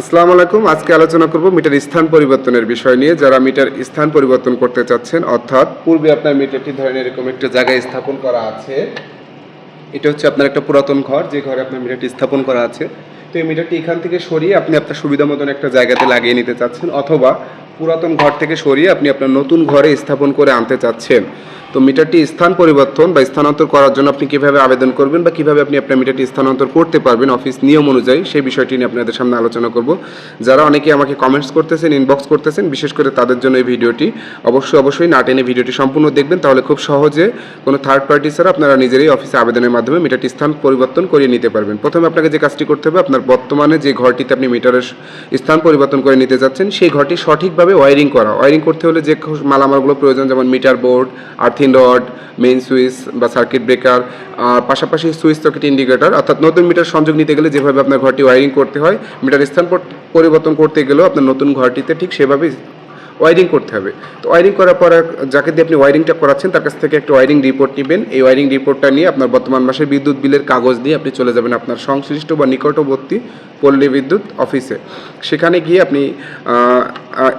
আসসালামু আলাইকুম। আজকে আলোচনা করব মিটার স্থান পরিবর্তনের বিষয় নিয়ে। যারা মিটার স্থান পরিবর্তন করতে চাচ্ছেন, অর্থাৎ পূর্বে আপনার মিটারটি ধরেন এরকম একটা জায়গায় স্থাপন করা আছে, এটা হচ্ছে আপনার একটা পুরাতন ঘর, যে ঘরে আপনার মিটারটি স্থাপন করা আছে। তো এই মিটারটি এখান থেকে সরিয়ে আপনি আপনার সুবিধা মতন একটা জায়গাতে লাগিয়ে নিতে চাচ্ছেন, অথবা পুরাতন ঘর থেকে সরিয়ে আপনি আপনার নতুন ঘরে স্থাপন করে আনতে চাচ্ছেন। তো মিটারটি স্থান পরিবর্তন বা স্থানান্তর করার জন্য আপনি কীভাবে আবেদন করবেন বা কীভাবে আপনি আপনার মিটারটি স্থানান্তর করতে পারবেন, অফিস নিয়ম অনুযায়ী, সেই বিষয়টি নিয়ে আপনাদের সামনে আলোচনা করব। যারা অনেকে আমাকে কমেন্টস করতেছেন ইনবক্স করতেছেন, বিশেষ করে তাদের জন্য এই ভিডিওটি অবশ্যই অবশ্যই না টেনে ভিডিওটি সম্পূর্ণ দেখবেন, তাহলে খুব সহজে কোনো থার্ড পার্টি ছাড়া আপনারা নিজেরাই অফিসে আবেদনের মাধ্যমে মিটারটি স্থান পরিবর্তন করিয়ে নিতে পারবেন। প্রথমে আপনাকে যে কাজটি করতে হবে, আপনার বর্তমানে যে ঘরটিতে আপনি মিটারের স্থান পরিবর্তন করে নিতে যাচ্ছেন, সেই ঘরটি সঠিকভাবে ওয়ারিং করা। ওয়ারিং করতে হলে যে মালামালগুলো প্রয়োজন, যেমন meter board earthing rod main switch বা সার্কিট ব্রেকার আর পাশাপাশি সুইচ সকেট ইন্ডিকেটর অর্থাৎ নতুন মিটার সংযোগ নিতে গেলে যেভাবে আপনার ঘরটি ওয়ারিং করতে হয় মিটার স্থান পরিবর্তন করতে গেলেও আপনার নতুন ঘরটিতে ঠিক সেভাবেই ওয়ারিং করতে হবে। তো ওয়ারিং করার পর যাকে দিয়ে আপনি ওয়ারিংটা করাচ্ছেন, তার কাছ থেকে একটা ওয়ারিং রিপোর্ট নেবেন। এই ওয়ারিং রিপোর্টটা নিয়ে আপনার বর্তমান মাসের বিদ্যুৎ বিলের কাগজ দিয়ে আপনি চলে যাবেন আপনার সংশ্লিষ্ট বা নিকটবর্তী পল্লী বিদ্যুৎ অফিসে। সেখানে গিয়ে আপনি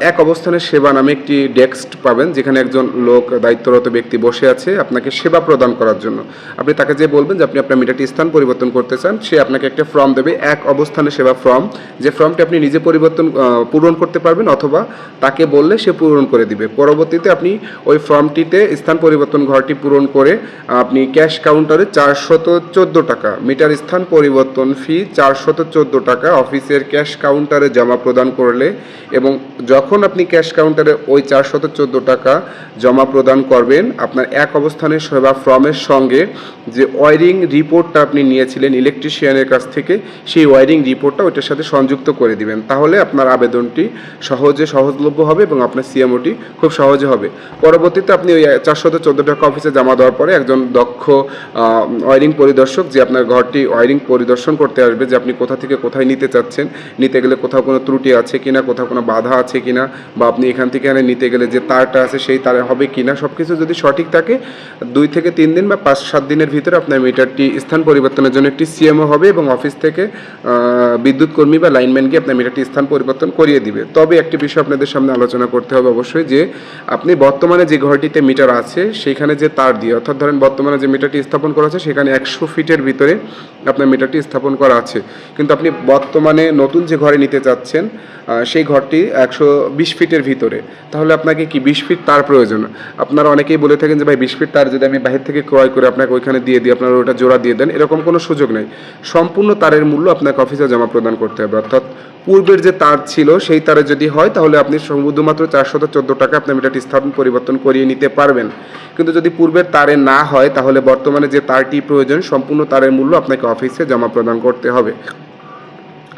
এক অবস্থানের সেবা নামে একটি ডেস্ক পাবেন, যেখানে একজন লোক, দায়িত্বরত ব্যক্তি বসে আছে আপনাকে সেবা প্রদান করার জন্য। আপনি তাকে যে বলবেন যে আপনি আপনার মিটারটি স্থান পরিবর্তন করতে চান, সে আপনাকে একটা ফর্ম দেবে, এক অবস্থানে সেবা ফর্ম। যে ফর্মটি আপনি নিজে পরিবর্তন পূরণ করতে পারবেন অথবা তাকে বললে সে পূরণ করে দিবে। পরবর্তীতে আপনি ওই ফর্মটিতে স্থান পরিবর্তন ঘরটি পূরণ করে, আপনি ক্যাশ কাউন্টারে চারশত টাকা, মিটার স্থান পরিবর্তন ফি চারশত চোদ্দ টাকা অফিসের ক্যাশ কাউন্টারে জমা প্রদান করলে এবং যখন আপনি ক্যাশ কাউন্টারে ওই চারশত চোদ্দ টাকা জমা প্রদান করবেন, আপনার এক অবস্থানের সেবা ফর্মের সঙ্গে যে ওয়ারিং রিপোর্টটা আপনি নিয়েছিলেন ইলেকট্রিশিয়ানের কাছ থেকে, সেই ওয়ারিং রিপোর্টটা ওইটার সাথে সংযুক্ত করে দিবেন। তাহলে আপনার আবেদনটি সহজে সহজলভ্য হবে এবং আপনার সিএমওটি খুব সহজে হবে। পরবর্তীতে আপনি ওই চারশত চোদ্দ টাকা অফিসে জমা দেওয়ার পরে একজন দক্ষ ওয়ারিং পরিদর্শক যে আপনার ঘরটি ওয়ারিং পরিদর্শন করতে আসবে যে আপনি কোথা থেকে কোথায় নিতে চাচ্ছেন? নিতে গেলে কোথাও কোনো ত্রুটি আছে কিনা? কোথাও কোনো বাধা আছে কিনা? বা আপনি এখান থেকে এখানে নিতে গেলে যে তারটা আছে সেই তারে হবে কিনা? সব কিছু যদি সঠিক থাকে, দুই থেকে তিন দিন বা পাঁচ সাত দিনের ভিতরে আপনার মিটারটি স্থান পরিবর্তনের জন্য একটি সিএমও হবে এবং অফিস থেকে বিদ্যুৎ কর্মী বা লাইনম্যান গিয়ে আপনার মিটারটি স্থান পরিবর্তন করিয়ে দিবে। তবে একটি বিষয় আপনাদের সামনে আলোচনা করতে হবে অবশ্যই যে, আপনি বর্তমানে যে ঘরটিতে মিটার আছে সেখানে যে তার দিয়ে, অর্থাৎ ধরেন বর্তমানে যে মিটারটি স্থাপন করা আছে সেখানে একশো ফিটের ভিতরে আপনার মিটারটি স্থাপন করা আছে। কিন্তু আপনি বর্তমানে নতুন যে ঘরে নিতে চাচ্ছেন সেই ঘরটি একশো বিশ ফিটের ভিতরে। তাহলে আপনাকে কি বিশ ফিট তার প্রয়োজন? আপনারা অনেকেই বলে থাকেন যে, ভাই, বিশ ফিট তার যদি আমি বাহির থেকে ক্রয় করে আপনাকে ওইখানে দিয়ে দিই, আপনারা ওটা জোড়া দিয়ে দেন, এরকম কোনো সুযোগ নেই। সম্পূর্ণ তারের মূল্য আপনাকে অফিসে জমা প্রদান করতে হবে। অর্থাৎ পূর্বের যে তার ছিল, সেই তারে যদি হয়, তাহলে আপনি শুধুমাত্র চারশত চোদ্দ টাকা আপনার মিটারটি স্থাপন পরিবর্তন করিয়ে নিতে পারবেন। কিন্তু যদি পূর্বের তারে না হয়, তাহলে বর্তমানে যে তারটি প্রয়োজন, সম্পূর্ণ তারের মূল্য আপনাকে অফিসে জমা প্রদান করতে হবে।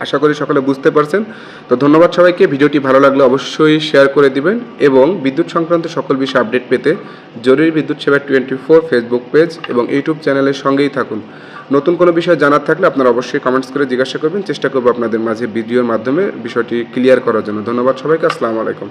আশা করি সকলে বুঝতে পারছেন। তো ধন্যবাদ সবাইকে। ভিডিওটি ভালো লাগলে অবশ্যই শেয়ার করে দিবেন এবং বিদ্যুৎ সংক্রান্ত সকল বিষয়ে আপডেট পেতে জরুরি বিদ্যুৎ সেবা টোয়েন্টি ফোর ফেসবুক পেজ এবং ইউটিউব চ্যানেলের সঙ্গেই থাকুন। নতুন কোনো বিষয় জানার থাকলে আপনারা অবশ্যই কমেন্টস করে জিজ্ঞাসা করবেন। চেষ্টা করব আপনাদের মাঝে ভিডিওর মাধ্যমে বিষয়টি ক্লিয়ার করার জন্য। ধন্যবাদ সবাইকে। আসসালামু আলাইকুম।